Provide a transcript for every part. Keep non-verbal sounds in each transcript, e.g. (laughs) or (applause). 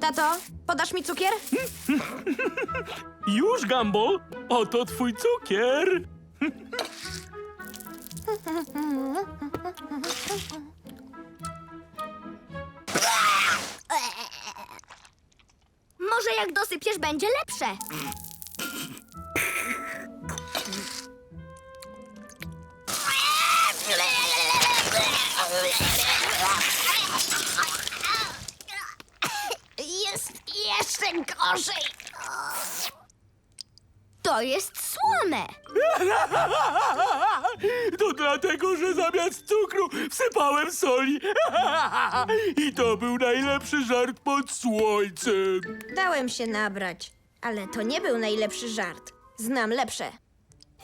Tato, podasz mi cukier? Już, Gumball, oto twój cukier. Może jak dosypiesz, będzie lepsze. Gorzej. To jest słone. (laughs) To dlatego, że zamiast cukru wsypałem soli. (laughs) I to był najlepszy żart pod słońcem. Dałem się nabrać, ale to nie był najlepszy żart. Znam lepsze.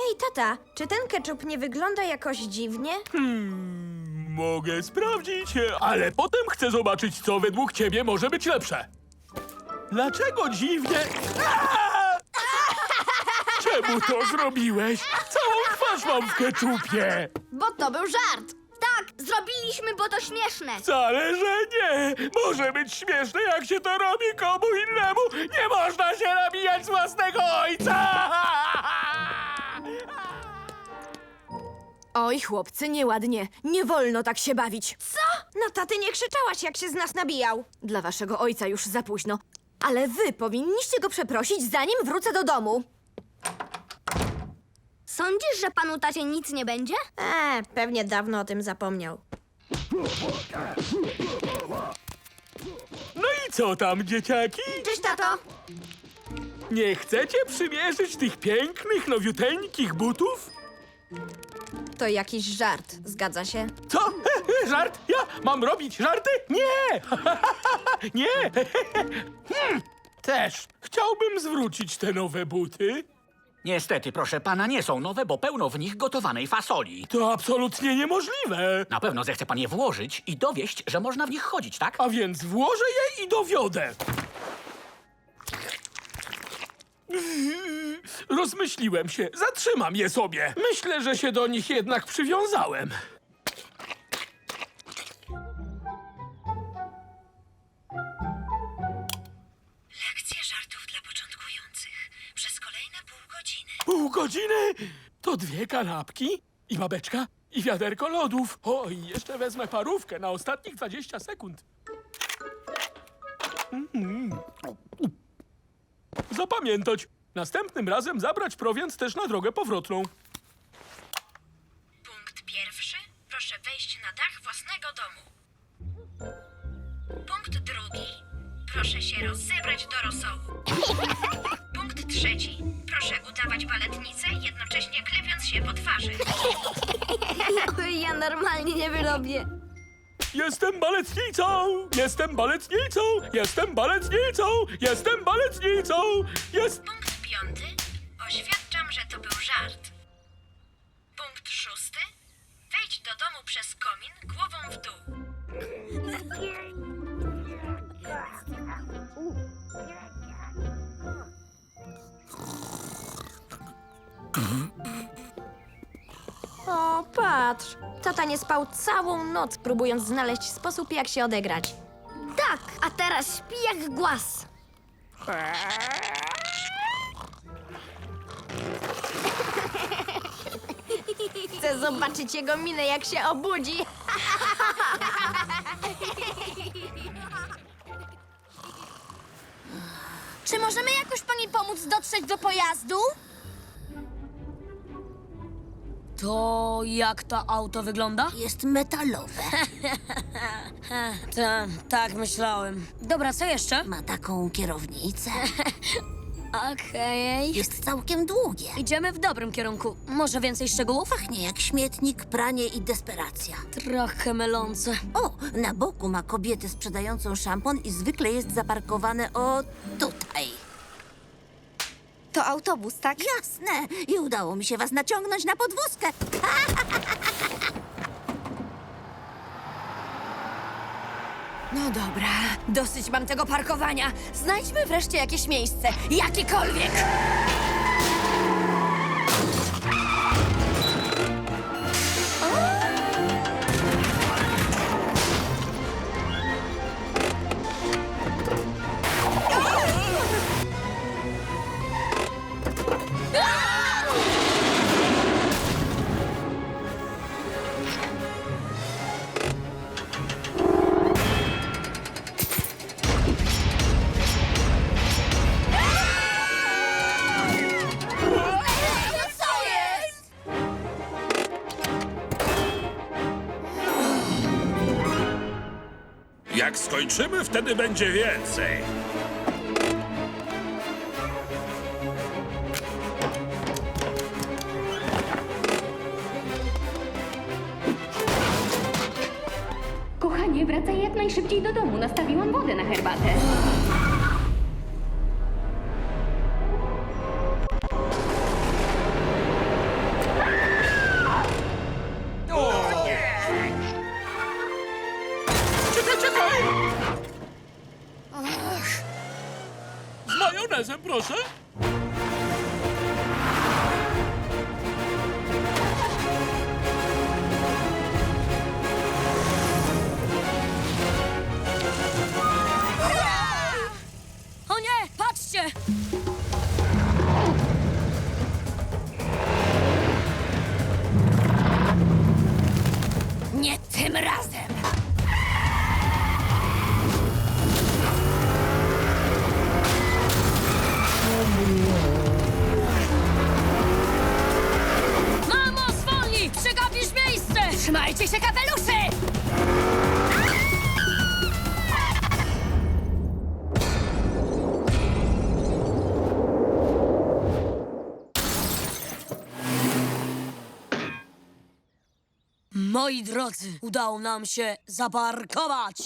Ej, tata, czy ten ketchup nie wygląda jakoś dziwnie? Hmm, mogę sprawdzić, ale potem chcę zobaczyć, co według ciebie może być lepsze. Dlaczego dziwnie... Aaa! Czemu to zrobiłeś? Całą twarz mam w keczupie. Bo to był żart. Tak, zrobiliśmy, bo to śmieszne. Wcale, że nie. Może być śmieszne, jak się to robi komu innemu. Nie można się nabijać z własnego ojca. Oj, chłopcy, nieładnie. Nie wolno tak się bawić. Co? Na taty nie krzyczałaś, jak się z nas nabijał. Dla waszego ojca już za późno. Ale wy powinniście go przeprosić, zanim wrócę do domu. Sądzisz, że panu tacie nic nie będzie? Eee, pewnie dawno o tym zapomniał. No i co tam, dzieciaki? Cześć, tato. Nie chcecie przymierzyć tych pięknych, nowiuteńkich butów? To jakiś żart, zgadza się? Co? (laughs) Żart? Ja mam robić żarty? Nie! (laughs) Nie! Hmm, Też chciałbym zwrócić te nowe buty. Niestety, proszę pana, nie są nowe, bo pełno w nich gotowanej fasoli. To absolutnie niemożliwe. Na pewno zechce pan je włożyć i dowieść, że można w nich chodzić, tak? A więc włożę je i dowiodę. Rozmyśliłem się, zatrzymam je sobie. Myślę, że się do nich jednak przywiązałem. Lekcje żartów dla początkujących przez kolejne pół godziny. Pół godziny? To dwie kanapki i babeczka i wiaderko lodów. O, i jeszcze wezmę parówkę na ostatnich 20 sekund. Mhm. Zapamiętać. Następnym razem zabrać prowiant też na drogę powrotną. Punkt pierwszy. Proszę wejść na dach własnego domu. Punkt drugi. Proszę się rozebrać do rosołu. (laughs) Punkt trzeci. Proszę udawać baletnicę, jednocześnie klepiąc się po twarzy. Ja normalnie nie wyrobię. Jestem baletnicą! Jestem baletnicą! Jestem baletnicą! Jestem baletnicą! Jest... Punkt piąty. Oświadczam, że to był żart. Punkt szósty. Wejdź do domu przez komin głową w dół. (laughs) O, patrz. Tata nie spał całą noc, próbując znaleźć sposób, jak się odegrać. Tak, a teraz śpi jak głaz. Chcę zobaczyć jego minę, jak się obudzi. Czy możemy jakoś pani pomóc dotrzeć do pojazdu? To jak to auto wygląda? Jest metalowe. (laughs) Ta, tak myślałem. Dobra, co jeszcze? Ma taką kierownicę. (laughs) Okej. Jest całkiem długie. Idziemy w dobrym kierunku. Może więcej szczegółów? Pachnie jak śmietnik, pranie i desperacja. Trochę mylące. O, na boku ma kobietę sprzedającą szampon i zwykle jest zaparkowane o tutaj. To autobus, tak? Jasne. I udało mi się was naciągnąć na podwózkę. No dobra, dosyć mam tego parkowania. Znajdźmy wreszcie jakieś miejsce. Jakiekolwiek! Skończymy, wtedy będzie więcej. Kochanie, wracaj jak najszybciej do domu. Nastawiłam wodę na herbatę. Majonezem, proszę. O Moi drodzy, udało nam się zaparkować!